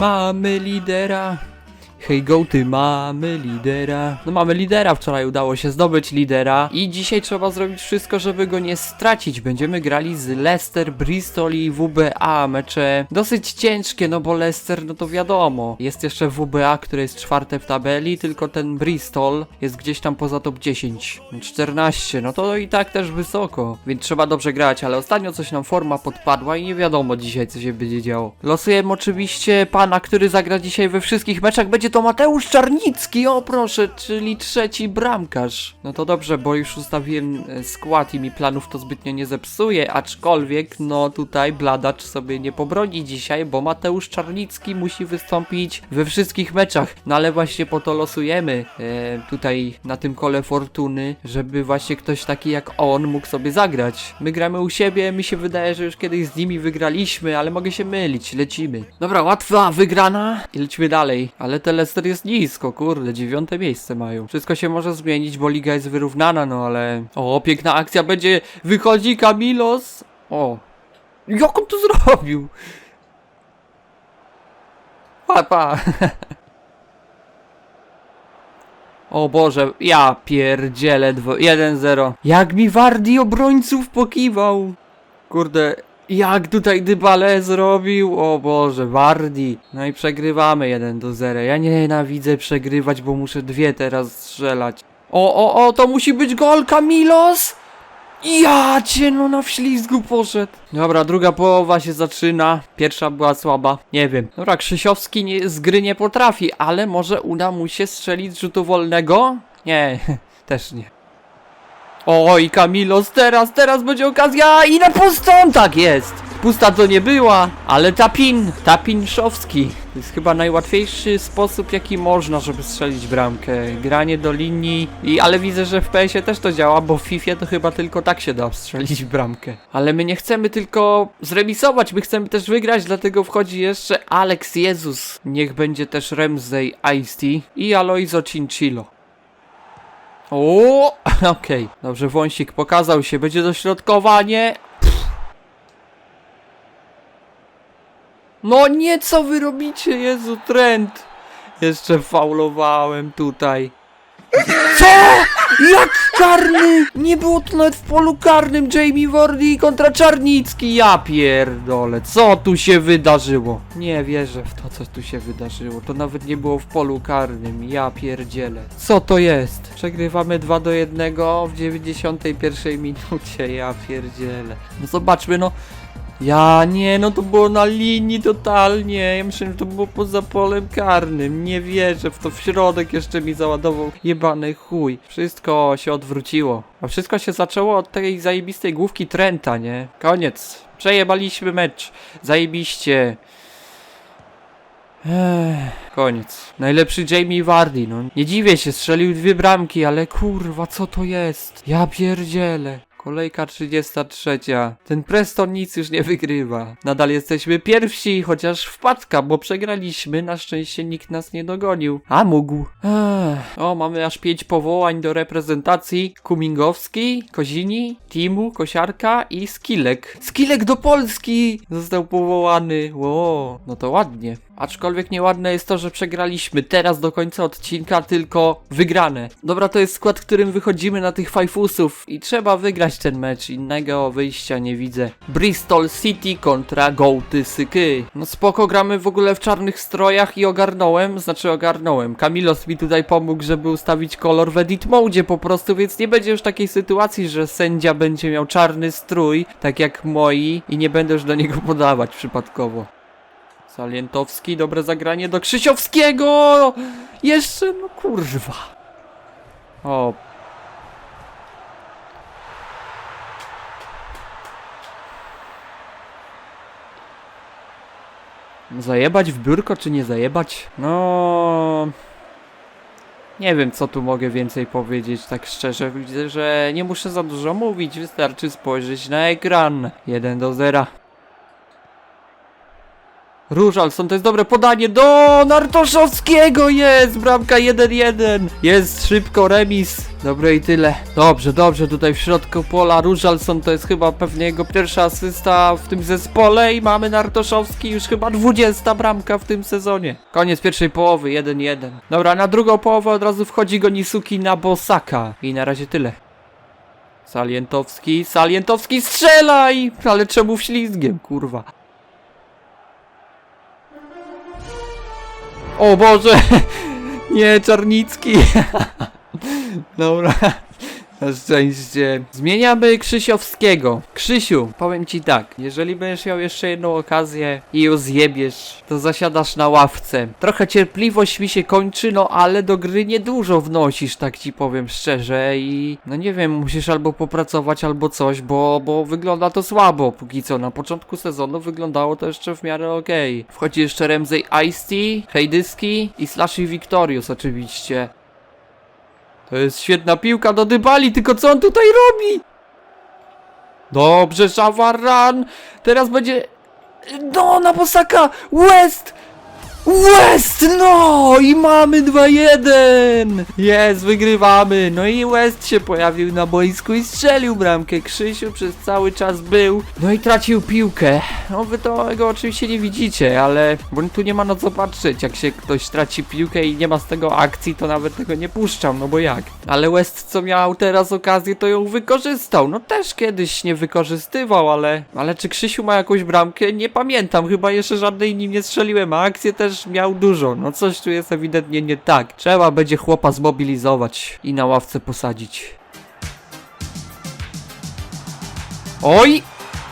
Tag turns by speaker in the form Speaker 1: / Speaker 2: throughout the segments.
Speaker 1: Mamy lidera. Hej gołty, mamy lidera. No mamy lidera, wczoraj udało się zdobyć lidera i dzisiaj trzeba zrobić wszystko, żeby go nie stracić. Będziemy grali z Leicester, Bristol i WBA, mecze dosyć ciężkie, no bo Leicester, no to wiadomo. Jest jeszcze WBA, które jest czwarte w tabeli, tylko ten Bristol jest gdzieś tam poza top 10. 14, no to i tak też wysoko, więc trzeba dobrze grać, ale ostatnio coś nam forma podpadła i nie wiadomo dzisiaj co się będzie działo. Losujemy oczywiście pana, który zagra dzisiaj we wszystkich meczach, będzie to Mateusz Czarnicki, o proszę, czyli trzeci bramkarz. No to dobrze, bo już ustawiłem e, skład i mi planów to zbytnio nie zepsuje, aczkolwiek no tutaj Bladacz sobie nie pobroni dzisiaj, bo Mateusz Czarnicki musi wystąpić we wszystkich meczach. No ale właśnie po to losujemy e, tutaj na tym kole fortuny, żeby właśnie ktoś taki jak on mógł sobie zagrać. My gramy u siebie, mi się wydaje, że już kiedyś z nimi wygraliśmy, ale mogę się mylić, lecimy. Dobra, łatwa wygrana i lecimy dalej, ale te Leicester jest nisko, kurde, dziewiąte miejsce mają. Wszystko się może zmienić, bo liga jest wyrównana, no ale... O, piękna akcja będzie, wychodzi Kamilos. O, jak on to zrobił? Pa, pa. O Boże, ja pierdzielę dwo... 1-0. Jak mi Wardi obrońców pokiwał. Kurde, jak tutaj Dybale zrobił? O Boże, Wardi. No i przegrywamy 1 do 0. Ja nienawidzę przegrywać, bo muszę dwie teraz strzelać. O, o, o, to musi być gol, Kamilos! Ja cię, no na wślizgu poszedł. Dobra, druga połowa się zaczyna. Pierwsza była słaba. Nie wiem. Dobra, Krzysiowski nie, z gry nie potrafi, ale może uda mu się strzelić z rzutu wolnego? Nie, też nie. Oj, Kamilos, teraz, teraz będzie okazja i na pustą! Tak jest! Pusta to nie była, ale Tapin, Tapinszowski. To jest chyba najłatwiejszy sposób, jaki można, żeby strzelić bramkę. Granie do linii, i ale widzę, że w PS-ie też to działa, bo w FIFA to chyba tylko tak się da strzelić bramkę. Ale my nie chcemy tylko zremisować, my chcemy też wygrać, dlatego wchodzi jeszcze Alex Jezus. Niech będzie też Ramsey Ice i Aloizo Cincillo. O, okej. Dobrze, wąsik pokazał się. Będzie dośrodkowanie. No nie, co wy robicie? Jezu, trend. Jeszcze faulowałem tutaj. Co? Jak karny? Nie było to nawet w polu karnym. Jamie Wardy kontra Czarnicki. Ja pierdolę. Co tu się wydarzyło? Nie wierzę w to, co tu się wydarzyło. To nawet nie było w polu karnym. Ja pierdzielę. Co to jest? Przegrywamy 2 do 1 w 91 minucie. Ja pierdzielę. No zobaczmy, no. Ja nie, no to było na linii totalnie. Ja myślałem, że to było poza polem karnym. Nie wierzę w to. W środek jeszcze mi załadował jebany chuj. Wszystko się odwróciło. A wszystko się zaczęło od tej zajebistej główki Trenta, nie? Koniec. Przejebaliśmy mecz. Zajebiście. Ech, koniec. Najlepszy Jamie Vardy, no. Nie dziwię się, strzelił dwie bramki, ale kurwa, co to jest? Ja pierdzielę. Kolejka 33. Ten Preston nic już nie wygrywa. Nadal jesteśmy pierwsi, chociaż wpadka, bo przegraliśmy. Na szczęście nikt nas nie dogonił. A mógł. Ech. O, mamy aż 5 powołań do reprezentacji. Kumingowski, Kozini, Timu, Kosiarka i Skilek. Skilek do Polski został powołany. Ło, no to ładnie. Aczkolwiek nieładne jest to, że przegraliśmy teraz do końca odcinka tylko wygrane. Dobra, to jest skład, którym wychodzimy na tych fajfusów i trzeba wygrać ten mecz. Innego wyjścia nie widzę. Bristol City kontra Gołty Syky. No spoko, gramy w ogóle w czarnych strojach i ogarnąłem, znaczy ogarnąłem. Kamilos mi tutaj pomógł, żeby ustawić kolor w edit mode po prostu, więc nie będzie już takiej sytuacji, że sędzia będzie miał czarny strój, tak jak moi i nie będę już do niego podawać przypadkowo. Salientowski, dobre zagranie do Krzysiowskiego! Jeszcze, no kurwa. O. Zajebać w biurko, czy nie zajebać? No... Nie wiem, co tu mogę więcej powiedzieć, tak szczerze. Widzę, że nie muszę za dużo mówić, wystarczy spojrzeć na ekran. 1 do 0. Różalson, to jest dobre podanie do Nartoszowskiego, jest, bramka 1-1, jest szybko, remis, dobre i tyle. Dobrze, dobrze, tutaj w środku pola Różalson, to jest chyba pewnie jego pierwsza asysta w tym zespole i mamy Nartoszowski, już chyba 20 bramka w tym sezonie. Koniec pierwszej połowy, 1-1. Dobra, na drugą połowę od razu wchodzi Gonisuki na Bosaka i na razie tyle. Salientowski, Salientowski strzelaj! Ale czemu wślizgiem, kurwa? O Boże! Nie, Czarnicki! Dobra. Na szczęście. Zmieniamy Krzysiowskiego. Krzysiu, powiem ci tak, jeżeli będziesz miał jeszcze jedną okazję i ją zjebiesz, to zasiadasz na ławce. Trochę cierpliwość mi się kończy, no ale do gry niedużo wnosisz, tak ci powiem szczerze i no nie wiem, musisz albo popracować, albo coś, bo, bo wygląda to słabo póki co. Na początku sezonu wyglądało to jeszcze w miarę okej. Wchodzi jeszcze Ramsey Ice-T, Hejdyski i Slashy Victorious oczywiście. To jest świetna piłka do Dybali, tylko co on tutaj robi? Dobrze, Szavaran. Teraz będzie... No, na Bosaka! West! West! No! I mamy 2-1! Jest, wygrywamy! No i West się pojawił na boisku i strzelił bramkę. Krzysiu przez cały czas był. No i tracił piłkę. No wy tego oczywiście nie widzicie, ale... Bo tu nie ma na co patrzeć. Jak się ktoś traci piłkę i nie ma z tego akcji, to nawet tego nie puszczam, no bo jak? Ale West co miał teraz okazję, to ją wykorzystał. No też kiedyś nie wykorzystywał, ale... Ale czy Krzysiu ma jakąś bramkę? Nie pamiętam. Chyba jeszcze żadnej nim nie strzeliłem, a akcję też miał dużo. No coś tu jest ewidentnie nie tak. Trzeba będzie chłopa zmobilizować i na ławce posadzić. Oj!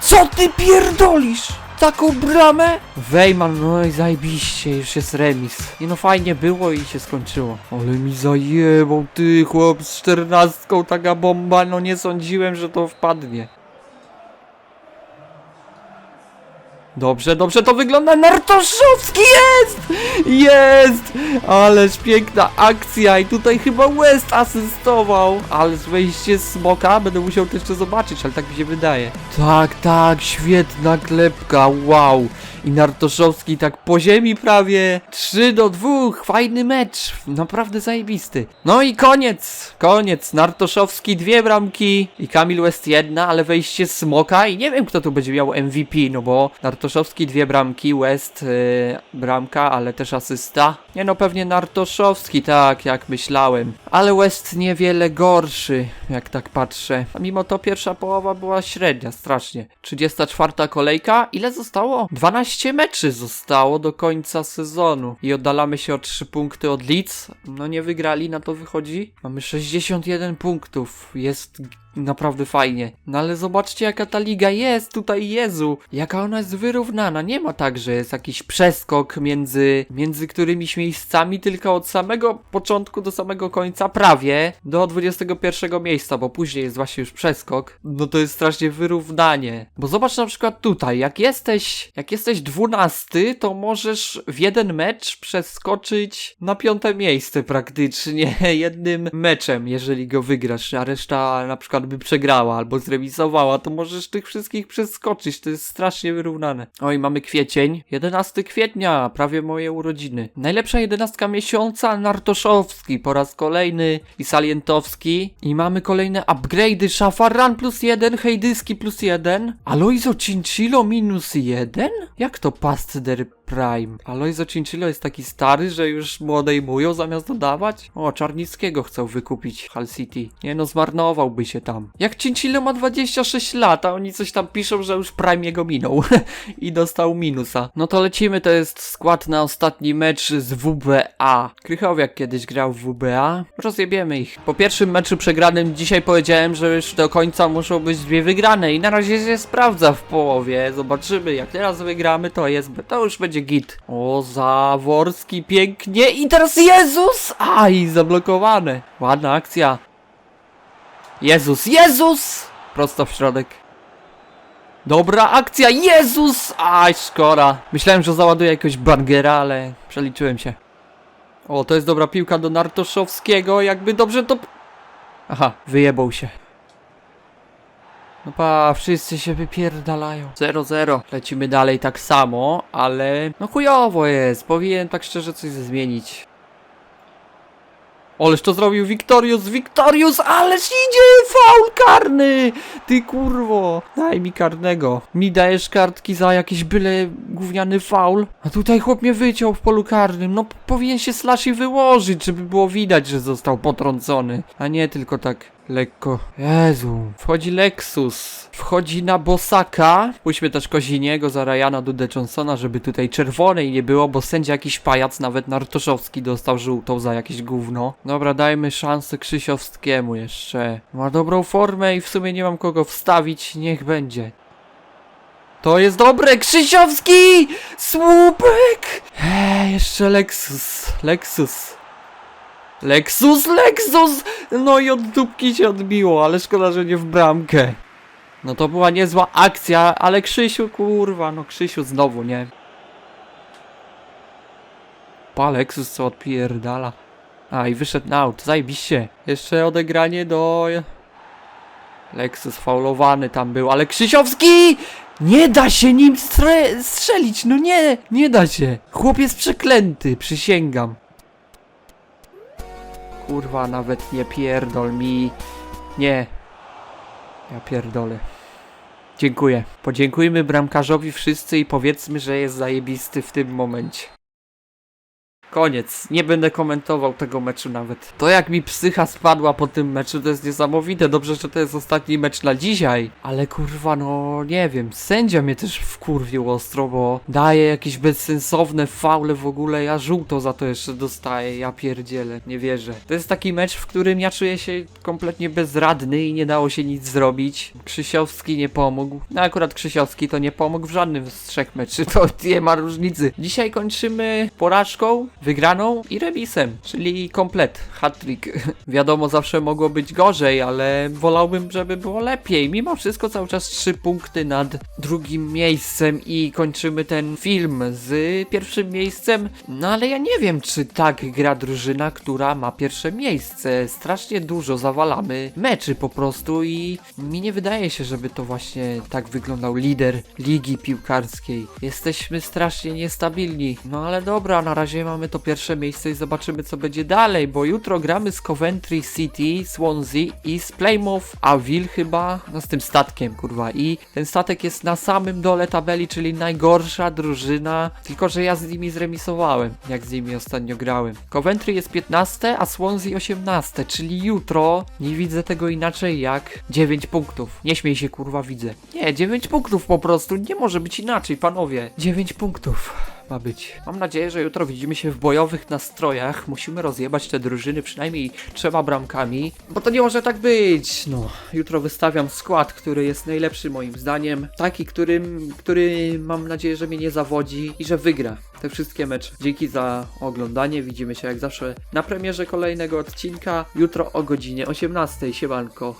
Speaker 1: Co ty pierdolisz? Taką bramę? Wejman, no i zajebiście, już jest remis. Nie no fajnie było i się skończyło. Ale mi zajebał ty chłop z czternastką, taka bomba, no nie sądziłem, że to wpadnie. Dobrze, dobrze to wygląda. Nartoszowski jest! Jest! Ależ piękna akcja i tutaj chyba West asystował. Ale wejście smoka będę musiał to jeszcze zobaczyć, ale tak mi się wydaje. Tak, tak, świetna klepka, wow. I Nartoszowski tak po ziemi prawie 3 do 2, fajny mecz, naprawdę zajebisty. No i koniec, koniec, Nartoszowski dwie bramki i Kamil West jedna, ale wejście Smoka i nie wiem kto tu będzie miał MVP, no bo Nartoszowski dwie bramki, West yy, bramka, ale też asysta. Nie no, pewnie Nartoszowski, tak jak myślałem, ale West niewiele gorszy, jak tak patrzę. A mimo to pierwsza połowa była średnia, strasznie. 34 kolejka, ile zostało? 12 meczy zostało do końca sezonu i oddalamy się o 3 punkty od Leeds. No nie wygrali, na to wychodzi. Mamy 61 punktów, jest naprawdę fajnie. No ale zobaczcie jaka ta liga jest tutaj, Jezu. Jaka ona jest wyrównana. Nie ma tak, że jest jakiś przeskok między, między którymiś miejscami, tylko od samego początku do samego końca, prawie, do 21 miejsca, bo później jest właśnie już przeskok. No to jest strasznie wyrównanie. Bo zobacz na przykład tutaj, jak jesteś, jak jesteś 12, to możesz w jeden mecz przeskoczyć na piąte miejsce praktycznie jednym meczem, jeżeli go wygrasz, a reszta na przykład by przegrała albo zremisowała, to możesz tych wszystkich przeskoczyć. To jest strasznie wyrównane. Oj, mamy kwiecień. 11 kwietnia, prawie moje urodziny. Najlepsza jedenastka miesiąca, Nartoszowski po raz kolejny i Salientowski. I mamy kolejne upgrade'y. Szafaran plus 1, Hejdyski plus 1. Aloizo Cinchilo minus 1? Jak to Pastder Prime. Aloizo Cinchillo jest taki stary, że już mu odejmują zamiast dodawać? O, Czarnickiego chcą wykupić Hull City. Nie no, zmarnowałby się tam. Jak Cinchillo ma 26 lat, a oni coś tam piszą, że już Prime jego minął i dostał minusa. No to lecimy, to jest skład na ostatni mecz z WBA. Krychowiak kiedyś grał w WBA. Rozjebiemy ich. Po pierwszym meczu przegranym dzisiaj powiedziałem, że już do końca muszą być dwie wygrane i na razie się sprawdza w połowie. Zobaczymy, jak teraz wygramy, to jest, to już będzie git. O, Zaworski, pięknie i teraz Jezus! Aj, zablokowane. Ładna akcja. Jezus, Jezus! Prosto w środek. Dobra akcja, Jezus! Aj, szkoda. Myślałem, że załaduję jakiegoś bangera, ale przeliczyłem się. O, to jest dobra piłka do Nartoszowskiego, jakby dobrze to... Aha, wyjebał się. No pa, wszyscy się wypierdalają. 0-0. Lecimy dalej tak samo, ale no chujowo jest. Powinien tak szczerze coś zmienić. Oleż to zrobił Wiktorius, Wiktorius, ależ idzie! Faul karny! Ty kurwo! Daj mi karnego. Mi dajesz kartki za jakiś byle gówniany faul. A tutaj chłop mnie wyciął w polu karnym. No powinien się Slashy wyłożyć, żeby było widać, że został potrącony. A nie tylko tak lekko. Jezu. Wchodzi Lexus. Wchodzi na Bosaka. Puśćmy też Koziniego za Ryana Dude Johnsona, żeby tutaj czerwonej nie było, bo sędzia jakiś pajac, nawet Nartoszowski dostał żółtą za jakieś gówno. Dobra, dajmy szansę Krzysiowskiemu jeszcze. Ma dobrą formę i w sumie nie mam kogo wstawić, niech będzie. To jest dobre, Krzysiowski! Słupek! Eee, jeszcze Lexus, Lexus. Lexus, Lexus! No i od dupki się odbiło, ale szkoda, że nie w bramkę. No to była niezła akcja, ale Krzysiu, kurwa, no Krzysiu znowu, nie? Pa, Lexus co odpierdala. A, i wyszedł na aut, zajebiście. Jeszcze odegranie do... Lexus faulowany tam był, ale Krzysiowski! Nie da się nim strzelić, no nie, nie da się. Chłop jest przeklęty, przysięgam. Kurwa, nawet nie pierdol mi. Nie. Ja pierdolę. Dziękuję. Podziękujmy bramkarzowi wszyscy i powiedzmy, że jest zajebisty w tym momencie. Koniec. Nie będę komentował tego meczu nawet. To jak mi psycha spadła po tym meczu, to jest niesamowite. Dobrze, że to jest ostatni mecz na dzisiaj. Ale kurwa, no nie wiem. Sędzia mnie też wkurwił ostro, bo daje jakieś bezsensowne faule w ogóle. Ja żółto za to jeszcze dostaję. Ja pierdzielę. Nie wierzę. To jest taki mecz, w którym ja czuję się kompletnie bezradny i nie dało się nic zrobić. Krzysiowski nie pomógł. No akurat Krzysiowski to nie pomógł w żadnym z trzech meczy. To nie ma różnicy. Dzisiaj kończymy porażką, wygraną i remisem, czyli komplet, hat-trick. Wiadomo, zawsze mogło być gorzej, ale wolałbym, żeby było lepiej. Mimo wszystko cały czas trzy punkty nad drugim miejscem i kończymy ten film z pierwszym miejscem. No ale ja nie wiem, czy tak gra drużyna, która ma pierwsze miejsce. Strasznie dużo zawalamy meczy po prostu i mi nie wydaje się, żeby to właśnie tak wyglądał lider ligi piłkarskiej. Jesteśmy strasznie niestabilni. No ale dobra, na razie mamy to pierwsze miejsce i zobaczymy co będzie dalej, bo jutro gramy z Coventry City, Swansea i z Plymouth Avil chyba, no z tym statkiem kurwa i ten statek jest na samym dole tabeli, czyli najgorsza drużyna, tylko że ja z nimi zremisowałem, jak z nimi ostatnio grałem. Coventry jest 15, a Swansea 18, czyli jutro nie widzę tego inaczej jak 9 punktów. Nie śmiej się kurwa, widzę. Nie, 9 punktów po prostu, nie może być inaczej panowie. 9 punktów ma być. Mam nadzieję, że jutro widzimy się w bojowych nastrojach. Musimy rozjebać te drużyny przynajmniej trzema bramkami, bo to nie może tak być. No, jutro wystawiam skład, który jest najlepszy moim zdaniem. Taki, którym, który mam nadzieję, że mnie nie zawodzi i że wygra te wszystkie mecze. Dzięki za oglądanie. Widzimy się jak zawsze na premierze kolejnego odcinka jutro o godzinie 18. Siemanko.